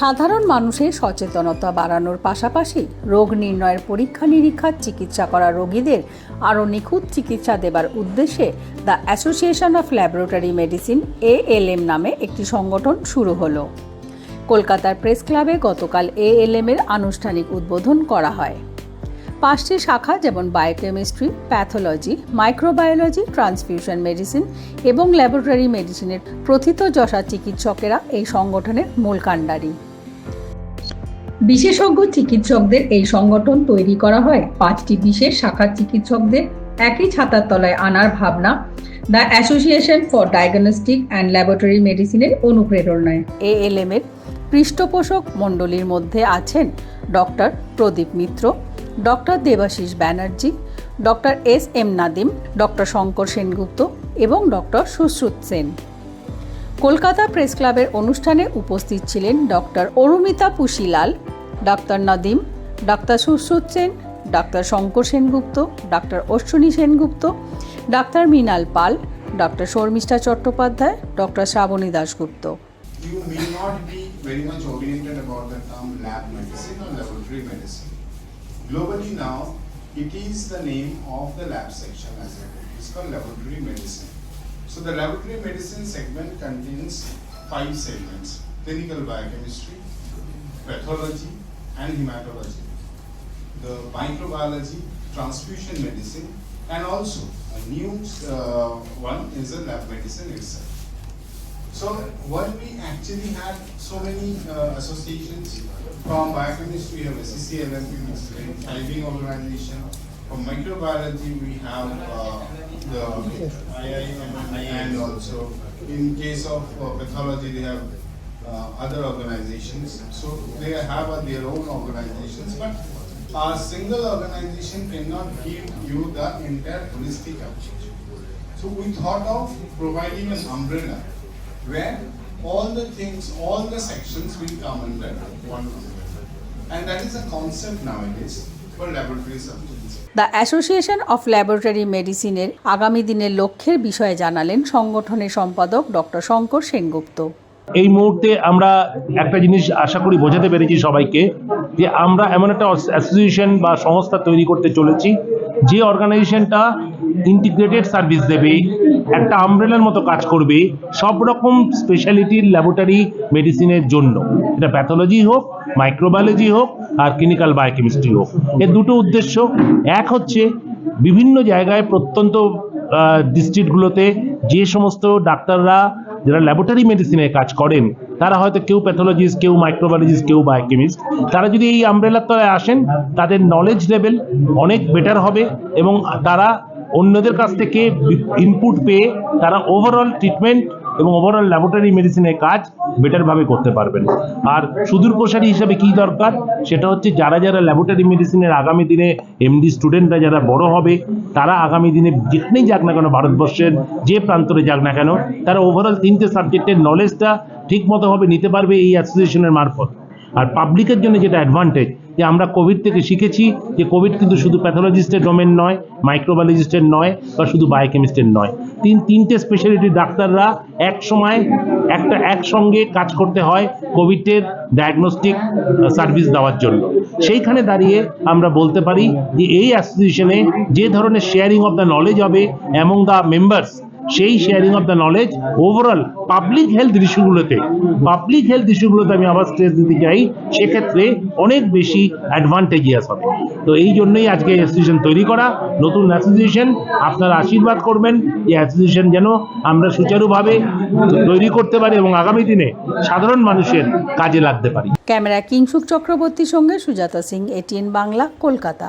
সাধারণ মানুষের সচেতনতা বাড়ানোর পাশাপাশি রোগ নির্ণয়ের পরীক্ষা নিরীক্ষার চিকিৎসা করা রোগীদের আরও নিখুঁত চিকিৎসা দেবার উদ্দেশ্যে the association of laboratory medicine, ALM নামে একটি সংগঠন শুরু হলো। কলকাতার প্রেস ক্লাবে গতকাল এএলএম এর আনুষ্ঠানিক উদ্বোধন করা হয়। পাঁচটি শাখা যেমন biochemistry pathology microbiology transfusion medicine এবং ল্যাবরেটরি মেডিসিনের প্রথিতযশা চিকিৎসকেরা এই সংগঠনের মূল কাণ্ডারি। বিশেষজ্ঞ চিকিৎসকদের এই সংগঠন তৈরি করা হয়। পাঁচটি বিশেষ শাখার চিকিৎসকদের একই ছাতার তলায় আনার ভাবনা the association for diagnostic and laboratory মেডিসিনের অনুপ্রেরণায়। এএলএম এর পৃষ্ঠপোষক মণ্ডলীর মধ্যে আছেন doctor Pradip Mitra doctor Debashis Banerjee, doctor S M Nadim, doctor Shankar Sengupta এবং ডক্টর সুশ্রুত সেন কলকাতা প্রেস ক্লাবের অনুষ্ঠানে উপস্থিত ছিলেন ডক্টর অরুমিতা পুশিলাল ডাক্তার নদিম ডাক্তার সুশ্রুত সেন ডাক্তার শঙ্কর সেনগুপ্ত ডাক্তার Ashwini Sengupta doctor Mrinal Pal, doctor Sharmistha Chattopadhyay, doctor Srabani Dasgupta you may not be very much oriented about the term lab medicine or laboratory medicine. Globally now, it is the name of the lab section as is. It's called laboratory medicine. So the laboratory medicine segment contains five segments. Clinical biochemistry, pathology and hematology. The microbiology, transfusion medicine and also a new uh, one is the lab medicine itself. So when we actually had so many uh, associations from biochemistry, we have which is a thriving organization. From microbiology, we have uh, the IIMM and also in case of uh, pathology, they have uh, other organizations. So they have their own organizations, but a single organization cannot give you the entire holistic approach. So we thought of providing an umbrella where all the things, all the sections will come under one umbrella. And that is a concept nowadays for laboratory substances. The association of laboratory মেডিসিনের আগামী দিনের লক্ষ্যের বিষয়ে জানালেন সংগঠনের সম্পাদক doctor Shankar Sengupta এই মুহূর্তে আমরা একটা জিনিস আশা করি বোঝাতে পেরেছি সবাইকে যে আমরা এমন একটা অ্যাসোসিয়েশন বা সংস্থা তৈরি করতে চলেছি যে অর্গানাইজেশনটা ইন্টিগ্রেটেড সার্ভিস দেবে, একটা আমব্রেলার মতো কাজ করবে, সব রকম স্পেশালিটির ল্যাবরেটরি মেডিসিনের জন্য। এটা প্যাথোলজি হোক মাইক্রোবায়োলজি হোক, আর ক্লিনিক্যাল বায়োকেমিস্ট্রি হোক। এর দুটো উদ্দেশ্য। এক হচ্ছে বিভিন্ন জায়গায় প্রত্যন্ত ডিস্ট্রিক্টগুলোতে যে সমস্ত ডাক্তাররা যারা ল্যাবরেটরি মেডিসিনে কাজ করেন, তারা হয়তো কেউ প্যাথোলজিস্ট কেউ মাইক্রোবায়োলজিস্ট কেউ বায়োকেমিস্ট তারা যদি এই আমব্রেলার তলায় আসেন, তাদের নলেজ লেভেল অনেক বেটার হবে এবং তারা অন্যদের কাছ থেকে ইনপুট পেয়ে তারা ওভারঅল ট্রিটমেন্ট এবং ওভারঅল ল্যাবরেটরি মেডিসিনের কাজ বেটারভাবে করতে পারবেন। আর সুদূর প্রসারী হিসাবে কি দরকার? সেটা হচ্ছে যারা যারা ল্যাবরেটরি মেডিসিনের আগামী দিনে এমডি স্টুডেন্টরা যারা বড় হবে, তারা আগামী দিনে যেখানেই যাক না কেন ভারতবর্ষের যে প্রান্তরে যাক না কেন, তারা ওভারঅল তিনটে সাবজেক্টের নলেজটা ঠিক মতোভাবে নিতে পারবে এই অ্যাসোসিয়েশনের মারফত। আর পাবলিকের জন্য যেটা অ্যাডভান্টেজ যে আমরা কোভিড থেকে শিখেছি যে কোভিড কিন্তু শুধু প্যাথোলজিস্টের ডোমেন নয় মাইক্রোবায়োলজিস্টের নয় বা শুধু বায়োকেমিস্টের নয়। তিন তিনটে স্পেশালিটি ডাক্তাররা এক সময় একটা একসঙ্গে কাজ করতে হয় কোভিডের ডায়াগনস্টিক সার্ভিস দেওয়ার জন্য। সেইখানে দাঁড়িয়ে আমরা বলতে পারি যে এই অ্যাসোসিয়েশনে যে ধরনের শেয়ারিং অফ দ্য নলেজ হবে অ্যামং দ্য মেম্বার্স সেই sharing of the knowledge overall public health ইস্যুগুলোতে public health ইস্যুগুলোতে আমি আবার স্ট্রেস দিতে চাই, সেক্ষেত্রে অনেক বেশি অ্যাডভান্টেজিয়াস হবে। তো এই জন্যই আজকে অ্যাসোসিয়েশন তৈরি করা, নতুন অ্যাসোসিয়েশন আপনারা আশীর্বাদ করবেন, এই অ্যাসোসিয়েশন যেন আমরা সুচারুভাবে তৈরি করতে পারি এবং আগামী দিনে সাধারণ মানুষের কাজে লাগতে পারি। ক্যামেরা কিংসুক চক্রবর্তীর সঙ্গে সুজাতা সিং, এটিএন বাংলা, কলকাতা।